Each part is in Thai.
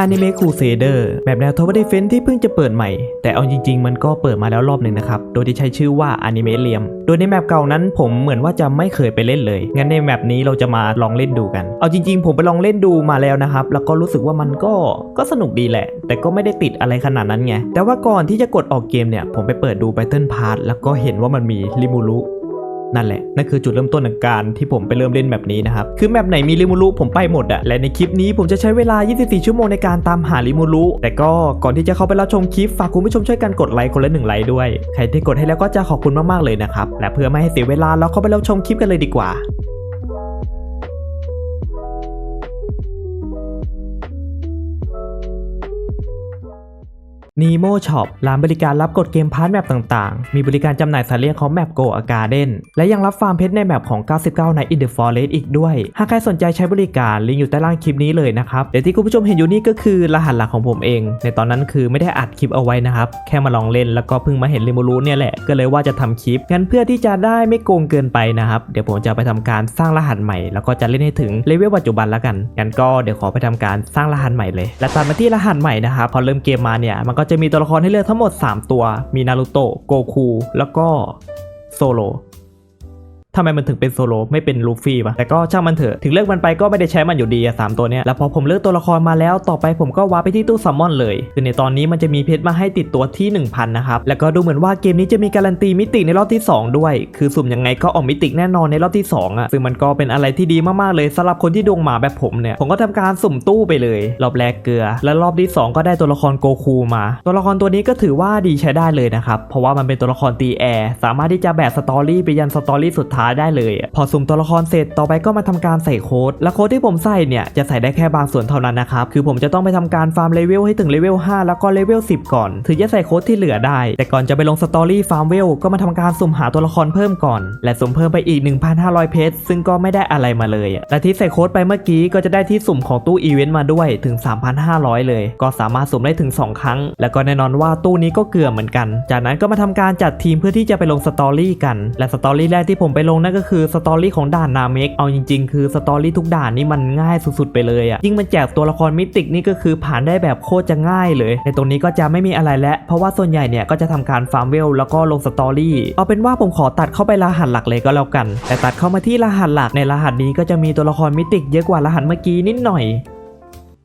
อนิเมะคูเซเดอร์แบบแนวทว e ดีเฟนที่เพิ่งจะเปิดใหม่ แต่เอาจริง ๆ มันก็เปิดมาแล้วรอบหนึ่งนะครับ โดยที่ใช้ชื่อว่าอนิเมะเลียม โดยในแมปเก่านั้นผมเหมือนว่าจะไม่เคยไปเล่นเลย งั้นในแมปนี้เราจะมาลองเล่นดูกัน เอาจริง ๆ ผมไปลองเล่นดูมาแล้วนะครับ แล้วก็รู้สึกว่ามันก็ก็สนุกดีแหละ แต่ก็ไม่ได้ติดอะไรขนาดนั้นไง แต่ว่าก่อนที่จะกดออกเกมเนี่ยผมไปเปิดดู Battle Pass แล้วก็เห็นว่ามันมีริมูรุ นั่นแหละนั่นคือจุดเริ่มต้นของการที่ผมไปเริ่มเล่นแบบนี้นะครับคือแมปไหนมีริมูรุผมไปหมดอะและในคลิปนี้ผมจะใช้เวลา 24 ชั่วโมงในการตามหาริมูรุแต่ก็ก่อนที่จะเข้าไปรับชมคลิปฝากคุณผู้ชมช่วยกันกดไลค์คนละหนึ่งไลค์ด้วยใครที่กดให้แล้วก็จะขอบคุณมากๆเลยนะครับและเพื่อไม่ให้เสียเวลาเราเข้าไปรับชมคลิปกันเลยดีกว่า Nemo Shop ร้านบริการรับกดเกมพาร์ทแมปต่างๆ มีบริการจำหน่ายสัตว์เลี้ยงของแมป Go a Garden และยังรับฟาร์มเพชรในแมปของ 99 ใน In the Forest อีกด้วย หากใครสนใจใช้บริการลิงก์อยู่ใต้ล่างคลิปนี้เลยนะครับเดี๋ยวที่คุณผู้ชมเห็นอยู่นี่ก็คือรหัสหลักของผมเอง ในตอนนั้นคือไม่ได้อัดคลิปเอาไว้นะครับ แค่มาลองเล่นแล้วก็เพิ่งมาเห็นริมูรุเนี่ยแหละก็เลยว่าจะทำคลิปงั้นเพื่อที่จะได้ไม่โกงเกินไปนะครับเดี๋ยวผมจะไปทำการสร้างรหัสใหม่ แล้วก็จะเล่นให้ถึงเลเวลปัจจุบันแล้วกันงั้นก็เดี๋ยวขอไปทำการสร้างรหัสใหม่เลยและตามมาที่รหัสใหม่นะครับพอเริ่มเกมมาเนี่ยมันก็จะมีตัวละครให้เลือกทั้งหมด 3 ตัว มีนารูโตะ โกคู แล้วก็โซโล ทำไมมันถึงเป็นโซโลไม่เป็นลูฟี่ปะแต่ก็ช่างมันเถอะถึงเลือกมันไปก็ไม่ได้ใช้มันอยู่ดีอะสามตัวเนี้ยแล้วพอผมเลือกตัวละครมาแล้วต่อไปผมก็วาร์ปไปที่ตู้ซัมมอนเลยคือในตอนนี้มันจะมีเพชรมาให้ติดตัวที่ 1000 นะครับ แล้วก็ดูเหมือนว่าเกมนี้จะมีการันตีมิติในรอบที่ 2 ด้วย คือสุ่มยังไงก็ออกมิติแน่นอนในรอบที่ 2อะซึ่งมันก็เป็นอะไรที่ดีมากๆเลยสำหรับคนที่ดวงหมาแบบผมเนี่ยผมก็ทำการสุ่มตู้ไปเลย รอบแรกเกลือ และรอบที่ 2 ก็ได้ตัวละครโกคูมา ตัวละครตัวนี้ก็ถือว่าดีใช้ได้เลยนะครับเพราะว่ามันเป็นตัวละครตีแอร์สามารถที่จะแบกสตอรี่ไปยันสตอรี่สุดท้ายได้เลยพอสุ่มตัวละครเสร็จต่อไปก็มาทำการใส่โค้ด และโค้ดที่ผมใส่เนี่ยจะใส่ได้แค่บางส่วนเท่านั้นนะครับ คือผมจะต้องไปทำการฟาร์มเลเวลให้ถึงเลเวล5แล้วก็เลเวล10 ก่อน ถึงจะใส่โค้ดที่เหลือได้ แต่ก่อนจะไปลงสตอรี่ฟาร์มเวลก็มาทำการสุ่มหาตัวละครเพิ่มก่อน และสุ่มเพิ่มไปอีก 1,500 เพชรซึ่งก็ไม่ได้อะไรมาเลยและที่ใส่โค้ดไปเมื่อกี้ก็จะได้ที่สุ่มของตู้อีเวนต์มาด้วยถึง 3,500 เลย ก็สามารถสุ่มได้ถึง 2 ครั้ง แล้วก็แน่นอนว่าตู้นี้ก็เกลือเหมือนกัน จากนั้นก็มาทำการจัดทีมเพื่อที่จะไปลงสตอรี่กัน และสตอรี่แรกที่ผมไปลงงนั่นก็คือสตอรี่ของด่านนาเมกเอาจริง ๆ คือสตอรี่ทุกด่านนี่มันง่ายสุดๆไปเลยอะยิ่งมันแจกตัวละครมิติกนี่ก็คือผ่านได้แบบโคตรจะง่ายเลย ในตรงนี้ก็จะไม่มีอะไรแล้วเพราะว่าส่วนใหญ่เนี่ยก็จะทำการฟาร์มเวลแล้วก็ลงสตอรี่เอาเป็นว่าผมขอตัดเข้าไปรหัสหลักเลยก็แล้วกัน แต่ตัดเข้ามาที่รหัสหลักในรหัสนี้ก็จะมีตัวละครมิติกเยอะกว่ารหัสเมื่อกี้นิดหน่อย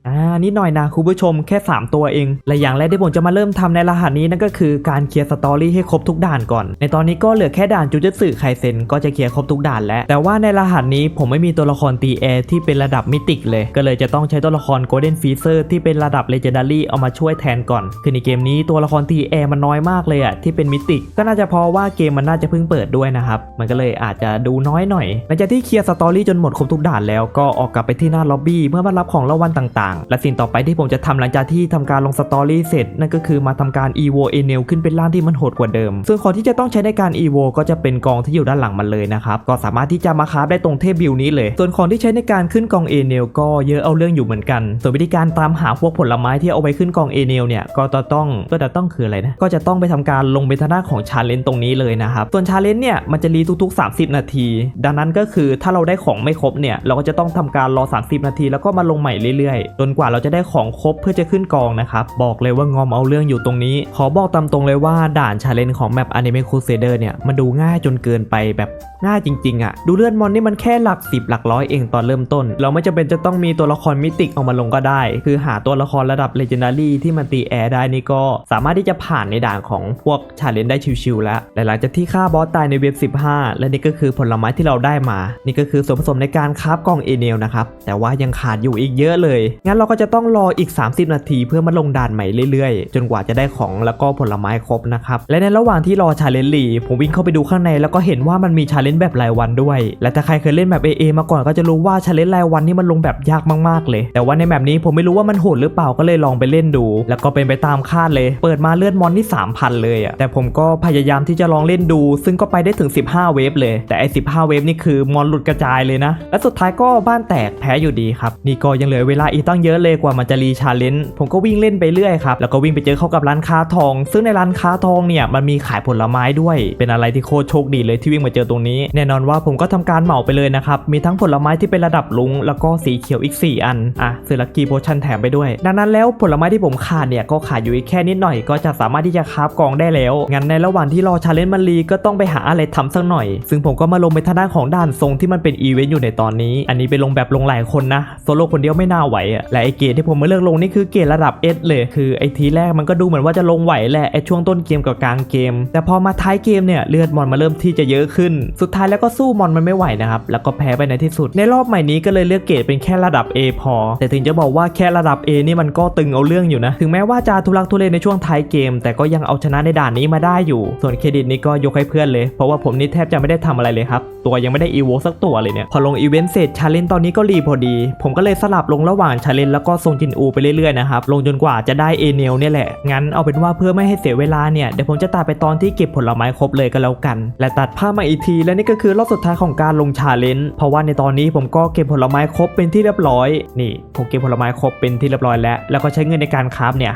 อ่านิดหน่อยนะคุณผู้ชมแค่ 3 ตัวเอง และอย่างแรกที่ผมจะมาเริ่มทำในรหัสนี้นั่นก็คือการเคลียร์สตอรี่ให้ครบทุกด่านก่อน ในตอนนี้ก็เหลือแค่ด่านจูจ t สึไคเซนก็จะเคลียร์ครบทุกด่านแล้ว แต่ว่าในรหัสนี้ผมไม่มีตัวละครตีแอร์ที่เป็นระดับมิติกเลย ก็เลยจะต้องใช้ตัวละครโกลเด้นฟีเซอร์ที่เป็นระดับเลเจนดารี่เอามาช่วยแทนก่อน คือในเกมนี้ตัวละครตีแอร์มันน้อยมากเลยอะที่เป็นมิติกก็น่าจะเพราะว่าเกมมันน่าจะเพิ่งเปิดด้วยนะครับมันก็เลยอาจจะดูน้อยหน่อยหลังจากที่เคลียร์สตอรี่จนหมดครบทุกด่านแล้วก็ออกกลับไปที่หน้าล็อบบี้เพื่อมารับของรางวัลต่างและสิ่งต่อไปที่ผมจะทำหลังจากที่ทำการลงสตอรี่เสร็จ นั่นก็คือมาทำการ EVO e n e l ขึ้นเป็นร่างที่มันโหดกว่าเดิมส่วนของที่จะต้องใช้ในการ EVO ก็จะเป็นกองที่อยู่ด้านหลังมันเลยนะครับก็สามารถที่จะมาคราฟได้ตรงเทพบิลนี้เลย ส่วนของที่ใช้ในการขึ้นกอง e n e l ก็เยอะเอาเรื่องอยู่เหมือนกัน ส่วนวิธีการตามหาพวกผลไม้ที่เอาไว้ขึ้นกอง e n e l เนี่ยก็จะต้องก็จะต้องคืออะไรนะก็จะต้องไปทำการลงเป็นทางด้านของชาเลนจ์ตรงนี้เลยนะครับส่วนชาเลนจ์เนี่ยมันจะรีทุกๆ 30 นาที ดังนั้นก็คือถ้าเราได้ของไม่ครบเนี่ยเราก็จะต้องทำการรอ 30 นาที แล้วก็มาลงใหม่เรื่อยๆจนกว่าเราจะได้ของครบเพื่อจะขึ้นกองนะครับ บอกเลยว่างอมเอาเรื่องอยู่ตรงนี้ ขอบอกตามตรงเลยว่าด่านชาเลนจ์ของแมป Anime Crusader เนี่ย มันดูง่ายจนเกินไปแบบง่ายจริงๆอะ่ะ ดูเลือดมอนนี่มันแค่หลัก10หลักร้อยเองตอนเริ่มต้น เราไม่จำเป็นจะต้องมีตัวละครมิติกออกมาลงก็ได้ คือหาตัวละครระดับ Legendary ที่มันตีแอร์ได้นี่ก็สามารถที่จะผ่านในด่านของพวกชาเลนจ์ได้ชิวๆแล้วหลังจากที่ฆ่าบอสตายในเว็บ 15 และนี่ก็คือผลไม้ที่เราได้มา นี่ก็คือส่วนผสมในการคราฟกล่องเอเนลนะครับแต่ว่ายังขาดอยู่อีกเยอะเลยงั้นเราก็จะต้องรออีก 30 นาทีเพื่อมาลงด่านใหม่เรื่อยๆ จนกว่าจะได้ของแล้วก็ผลไม้ครบนะครับและในระหว่างที่รอชาเลนจ์ลีผมวิ่งเข้าไปดูข้างในแล้วก็เห็นว่ามันมีชาเลนจ์แบบรายวันด้วย และถ้าใครเคยเล่นแบบ AA มาก่อนก็จะรู้ว่าชาเลนจ์รายวันนี่มันลงแบบยากมากๆเลย แต่ว่าในแบบนี้ผมไม่รู้ว่ามันโหดหรือเปล่าก็เลยลองไปเล่นดู แล้วก็เป็นไปตามคาดเลย เปิดมาเลือดมอนนี่3,000 เลยอะแต่ผมก็พยายามที่จะลองเล่นดู ซึ่งก็ไปได้ถึง 15 เวฟเลย แต่ไอ้15 เวฟนี่คือมอนหลุดกระจายเลยนะ และสุดท้ายก็บ้านแตกแพ้อยู่ดีครับนี่ก็ยังเหลือเวลาอีกตั้งตั้งเยอะเลยกว่ามันจะรีชาเลนจ์ผมก็วิ่งเล่นไปเรื่อยครับ แล้วก็วิ่งไปเจอเข้ากับร้านค้าทอง ซึ่งในร้านค้าทองเนี่ยมันมีขายผลไม้ด้วย เป็นอะไรที่โคตรโชคดีเลยที่วิ่งมาเจอตรงนี้ แน่นอนว่าผมก็ทำการเหมาไปเลยนะครับ มีทั้งผลไม้ที่เป็นระดับลุง แล้วก็สีเขียวอีก 4 อัน อะซื้อลักกี้โพชั่นแถมไปด้วย ดังนั้นแล้วผลไม้ที่ผมขาดเนี่ยก็ขาดอยู่อีกแค่นิดหน่อย ก็จะสามารถที่จะคราฟกองได้แล้ว งั้นในระหว่างที่รอชาเลนจ์มันรีก็ต้องไปหาอะไรทำสักหน่อย ซึ่งผมก็มาลงไปทางด้านของด่านทรงที่มันเป็นอีเวนต์อยู่ในตอนนี้ อันนี้ไปลงแบบลงหลายคนนะโซโล่คนเดียวไม่น่าไหวอะและไอเกรดที่ผมมาเลือกลงนี่คือเกรดระดับ S เลย คือไอทีแรกมันก็ดูเหมือนว่าจะลงไหวแหละไอช่วงต้นเกมกับกลางเกม แต่พอมาท้ายเกมเนี่ยเลือดมอนมาเริ่มที่จะเยอะขึ้น สุดท้ายแล้วก็สู้มอนมันไม่ไหวนะครับ แล้วก็แพ้ไปในที่สุด ในรอบใหม่นี้ก็เลยเลือกเกรดเป็นแค่ระดับ A พอ แต่ถึงจะบอกว่าแค่ระดับ A นี่มันก็ตึงเอาเรื่องอยู่นะ ถึงแม้ว่าจะทุลักทุเลในช่วงท้ายเกม แต่ก็ยังเอาชนะในด่านนี้มาได้อยู่ ส่วนเครดิตนี้ก็ยกให้เพื่อนเลย เพราะว่าผมนี่แทบจะไม่ได้ทำอะไรเลยครับ ตัวยังไม่ได้อีโวสักตัวเลยเนี่ย พอลงอีเวนต์เสร็จชาเลนจ์ตอนนี้ก็รีพอดี ผมก็เลยสลับลงระหว่างชาเล่นแล้วก็ทรงจินอูไปเรื่อยๆนะครับลงจนกว่าจะได้เอเนลเนี่ยแหละงั้นเอาเป็นว่าเพื่อไม่ให้เสียเวลาเนี่ยเดี๋ยวผมจะตัดไปตอนที่เก็บผลไม้ครบเลยก็แล้วกัน และตัดภาพมาอีกทีและนี่ก็คือรอบสุดท้ายของการลงชาเลนจ์เพราะว่าในตอนนี้ผมก็เก็บผลไม้ครบเป็นที่เรียบร้อยนี่ผมเก็บผลไม้ครบเป็นที่เรียบร้อยแล้ว แล้วก็ใช้เงินในการคราฟเนี่ย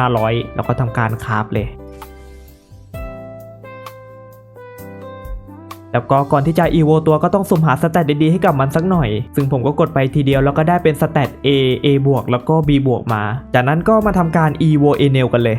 5,500แล้วก็ทำการคราฟเลย แล้วก็ก่อนที่จะอีโวตัวก็ต้องสุ่มหาสแตทดีๆให้กับมันสักหน่อย ซึ่งผมก็กดไปทีเดียวแล้วก็ได้เป็นสแตท A A บวกแล้วก็ B บวกมา จากนั้นก็มาทำการ EVO A n น l กันเลย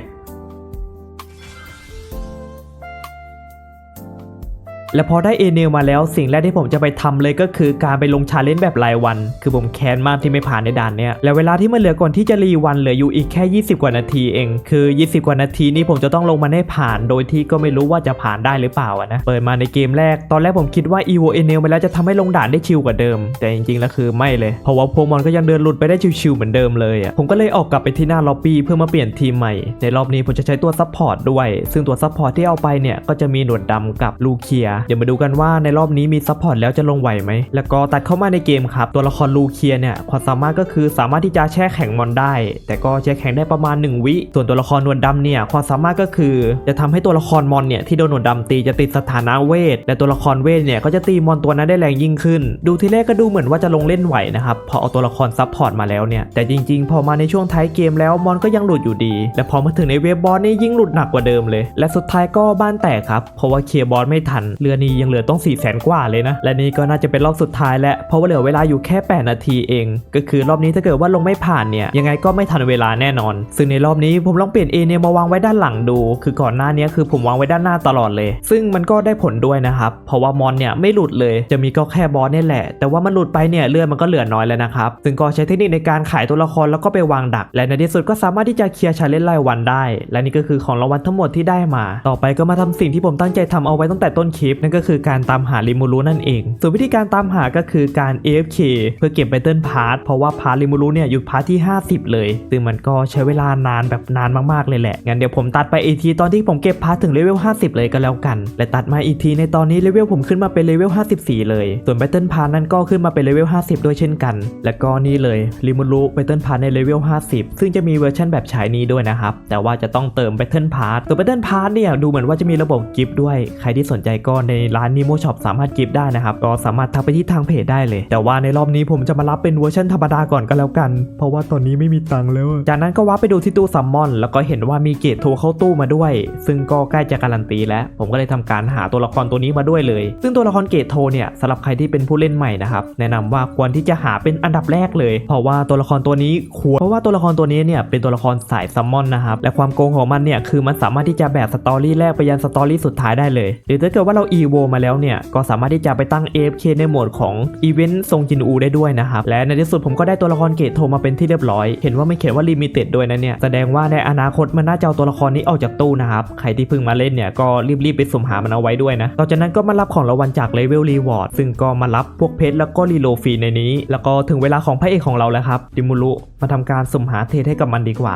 และพอได้เอเนลมาแล้วสิ่งแรกที่ผมจะไปทำเลยก็คือการไปลงชาเลนจ์แบบรายวัน คือผมแค้นมากที่ไม่ผ่านในด่านเนี้ยแล้วเวลาที่มันเหลือก่อนที่จะรีวันเหลืออยู่อีกแค่ 20 กว่านาทีเอง คือ 20 กว่านาทีนี้ผมจะต้องลงมาให้ผ่าน โดยที่ก็ไม่รู้ว่าจะผ่านได้หรือเปล่านะเปิดมาในเกมแรกตอนแรกผมคิดว่า EVO e n e l ไปแล้วจะทำให้ลงด่านได้ชิลกว่าเดิม แต่จริงๆแล้วคือไม่เลยเพราะว่าโพมอนก็ยังเดินหลุดไปได้ชิลๆเหมือนเดิมเลยอะผมก็เลยออกกลับไปที่หน้าล็อบบี้เพื่อมาเปลี่ยนทีมใหม่ในรอบนี้ผมจะใช้ตัวซัพพอร์ตด้วย ซึ่งตัวซัพพอร์ตที่เอาไปเนี่ยก็จะมีหนวดดำกับลูเคียเดี๋ยวมาดูกันว่าในรอบนี้มีซัพพอร์ตแล้วจะลงไหวไหม แล้วก็ตัดเข้ามาในเกมครับ ตัวละครลูเคียเนี่ยความสามารถก็คือสามารถที่จะแช่แข็งมอนได้ แต่ก็แช่แข็งได้ประมาณ 1 วิ ส่วนตัวละครนวดดำเนี่ยความสามารถก็คือ จะทำให้ตัวละครมอนเนี่ยที่โดนหนวดดำตีจะติดสถานะเวท และตัวละครเวทเนี่ยก็จะตีมอนตัวนั้นได้แรงยิ่งขึ้น ดูทีแรกก็ดูเหมือนว่าจะลงเล่นไหวนะครับพอเอาตัวละครซัพพอร์ตมาแล้วเนี่ยแต่จริง ๆ พอมาในช่วงท้ายเกมแล้วมอนก็ยังหลุดอยู่ดี และพอมาถึงในเวฟบอสนี่ยิ่งหลุดหนักกว่าเดิมเลย และสุดท้ายก็บ้านแตกครับเพราะว่าเคลียร์บอสไม่ทันเือนี้ยังเหลือต้อง4ี่แสนกว่าเลยนะ และนี่ก็น่าจะเป็นรอบสุดท้ายแล้ว เพราะว่าเหลือเวลาอยู่แค่ 8 นาทีเอง ก็คือรอบนี้ถ้าเกิดว่าลงไม่ผ่านเนี่ย ยังไงก็ไม่ทันเวลาแน่นอน ซึ่งในรอบนี้ผมลองเปลี่ยนเอเนี่ยมาวางไว้ด้านหลังดู คือก่อนหน้านี้คือผมวางไว้ด้านหน้าตลอดเลย ซึ่งมันก็ได้ผลด้วยนะครับ เพราะว่ามอนเนี่ยไม่หลุดเลย จะมีก็แค่บอสเนี่ยแหละ แต่ว่ามันหลุดไปเนี่ยเลือดมันก็เหลือน้อยแล้วนะครับ ซึ่งก็ใช้เทคนิคในการขายตัวละครแล้วก็ไปวางดัก และในที่สุดก็สามารถที่จะเคลียร์ชาเลนจ์รายวันได้ และนี่ก็คือของรางวัลทั้งหมดที่ได้มา ต่อไปก็มาทำสิ่งที่ผมตั้งใจทำเอาไว้ตั้งแต่ต้นคลิปนั่นก็คือการตามหาลิมูรุนั่นเอง ส่วนวิธีการตามหาก็คือการ AFK เพื่อเก็บ Battle Pass เพราะว่าพาร์ทลิมูรุเนี่ยอยู่พาร์ทที่ 50 เลยซึ่งมันก็ใช้เวลานานแบบนานมากๆเลยแหละงั้นเดี๋ยวผมตัดไปอีกทีตอนที่ผมเก็บพาร์ทถึงเลเวล50 เลยก็แล้วกัน และตัดมาอีกทีในตอนนี้เลเวลผมขึ้นมาเป็นเลเวล54 เลย ส่วน Battle Pass นั้นก็ขึ้นมาเป็นเลเวล50 ด้วยเช่นกัน และก็นี่เลยลิมูรุ Battle Pass ในเลเวล50 ซึ่งจะมีเวอร์ชันแบบใช้นี้ด้วยนะครับแต่ว่าจะต้องเติม Battle Pass ตัว Battle Pass เนี่ยดูเหมือนว่าจะมีระบบกิฟต์ด้วย ใครที่สนใจก็ในร้าน Nemo Shop สามารถกิฟต์ได้นะครับ ก็สามารถทักไปที่ทางเพจได้เลย แต่ว่าในรอบนี้ผมจะมารับเป็นเวอร์ชันธรรมดาก่อนก็แล้วกัน เพราะว่าตอนนี้ไม่มีตังค์แล้ว จากนั้นก็ว้าร์ปไปดูที่ตู้ซัมมอน แล้วก็เห็นว่ามีเกตโทรเข้าตู้มาด้วย ซึ่งก็ใกล้จะการันตีแล้ว ผมก็เลยทำการหาตัวละครตัวนี้มาด้วยเลย ซึ่งตัวละครเกตโทเนี่ยสำหรับใครที่เป็นผู้เล่นใหม่นะครับแนะนำว่าควรที่จะหาเป็นอันดับแรกเลย เพราะว่าตัวละครตัวนี้ควรเพราะว่าตัวละครตัวนี้เนี่ยเป็นตัวละครสายซัมมอนนะครับและความโกงของมันเนี่ยคือมันสามารถที่จะแบกสตอรี่แรกไปยันสตอรี่สุดท้ายได้เลย หรือถ้าเกิดว่าเรา EVO มาแล้วเนี่ย ก็สามารถที่จะไปตั้ง AFK ในโหมดของอีเวนต์ทรงจินอูได้ด้วยนะครับ และในที่สุดผมก็ได้ตัวละครเกตโทมาเป็นที่เรียบร้อย เห็นว่าไม่เขียนว่าลิมิเต็ดด้วยนะเนี่ย แสดงว่าในอนาคตมันน่าจะเอาตัวละครนี้ออกจากตู้นะครับ ใครที่เพิ่งมาเล่นเนี่ยก็รีบๆไปสมหามันเอาไว้ด้วยนะต่อจากนั้นก็มารับของรางวัลจากเลเวลรีวอร์ดซึ่งก็มารับพวกเพชรแล้วก็รีโลฟรีในนี้ แล้วก็ถึงเวลาของพระเอกของเราแล้วครับดิมูรุมาทำการสมหาเทรดให้กับมันดีกว่า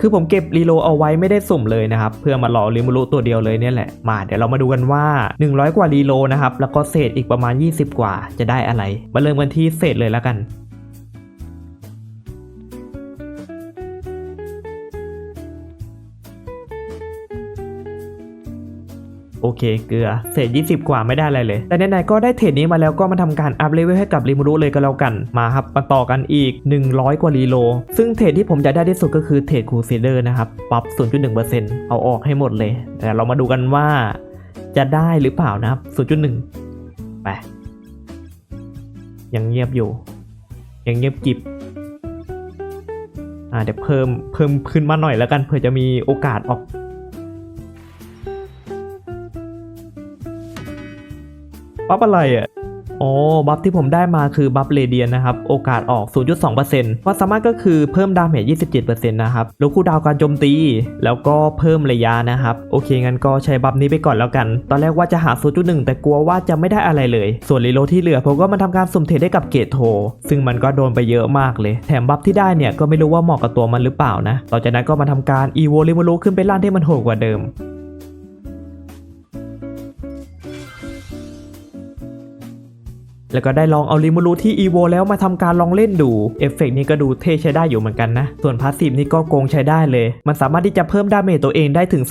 คือผมเก็บรีโลเอาไว้ไม่ได้สุ่มเลยนะครับเพื่อมารอริมูรุตัวเดียวเลยเนี่ยแหละมาเดี๋ยวเรามาดูกันว่า 100 กว่ารีโลนะครับแล้วก็เศษอีกประมาณ 20 กว่าจะได้อะไร มาเริ่มกันที่เศษเลยแล้วกัน โอเคเกลือเศษ 20 กว่าไม่ได้อะไรเลย แต่ไหนๆก็ได้เทรดนี้มาแล้วก็มาทำการอัพเลเวลให้กับริมูรุเลยก็แล้วกันมาครับมาต่อกันอีก 100 กว่ารีโล ซึ่งเทรดที่ผมจะได้ที่สุดก็คือเทรดคูซีเดอร์นะครับปรับ0.1%เอาออกให้หมดเลย แต่เรามาดูกันว่าจะได้หรือเปล่านะครับ 0.1 ไป ยังเงียบอยู่ ยังเงียบกิบอ่าเดี๋ยวเพิ่มเพิ่มขึ้นมาหน่อยแล้วกันเผื่อจะมีโอกาสออก บัฟอะไรอะอ๋อบัฟที่ผมได้มาคือบัฟเรเดียนนะครับ โอกาสออก 0.2%ความสามารถก็คือเพิ่มดาเมจ 27%นะครับลดคูลดาวการโจมตี แล้วก็เพิ่มระยะนะครับ โอเค งั้นก็ใช้บัฟนี้ไปก่อนแล้วกัน ตอนแรกว่าจะหา 0.1 แต่กลัวว่าจะไม่ได้อะไรเลย ส่วนรีโลที่เหลือผมก็มาทำการสุ่มเทรดได้กับเกตโท ซึ่งมันก็โดนไปเยอะมากเลย แถมบัฟที่ได้เนี่ยก็ไม่รู้ว่าเหมาะกับตัวมันหรือเปล่านะ ต่อจากนั้นก็มาทำการอีโวลิมูรุขึ้นไปล่างที่มันโหดกว่าเดิม แล้วก็ได้ลองเอาริมูรุที่ EVO แล้วมาทำการลองเล่นดู เอฟเฟกต์นี้ก็ดูเท่ใช้ได้อยู่เหมือนกันนะ ส่วนพาสซีฟนี่ก็โกงใช้ได้เลย มันสามารถที่จะเพิ่มดาเมจตัวเองได้ถึง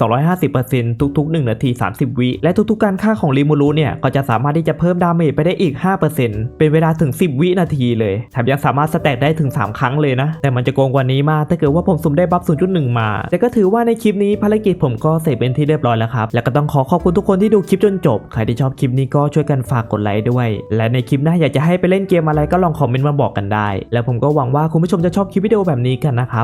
250%ทุกๆ 1 นาที 30 วิ และทุกๆ การฆ่าของริมูรุเนี่ย ก็จะสามารถที่จะเพิ่มดาเมจไปได้อีก 5%เป็นเวลาถึง 10 วินาทีเลยแถมยังสามารถสแต็กได้ถึง 3 ครั้งเลยนะ แต่มันจะโกงกว่านี้มากถ้าเกิดว่าผมสุ่มได้บัฟ 0.1 มา แต่ก็ถือว่าในคลิปนี้ภารกิจผมก็เสร็จเป็นที่เรียบร้อยแล้วครับ แล้วก็ต้องขอขอบคุณทุกคนที่ดูคลิปจนจบ ใครที่ชอบคลิปนี้ก็ช่วยกันฝากกดไลค์ด้วย และในคลิปหน้าอยากจะให้ไปเล่นเกมอะไรก็ลองคอมเมนต์มาบอกกันได้ แล้วผมก็หวังว่าคุณผู้ชมจะชอบคลิปวิดีโอแบบนี้กันนะครับ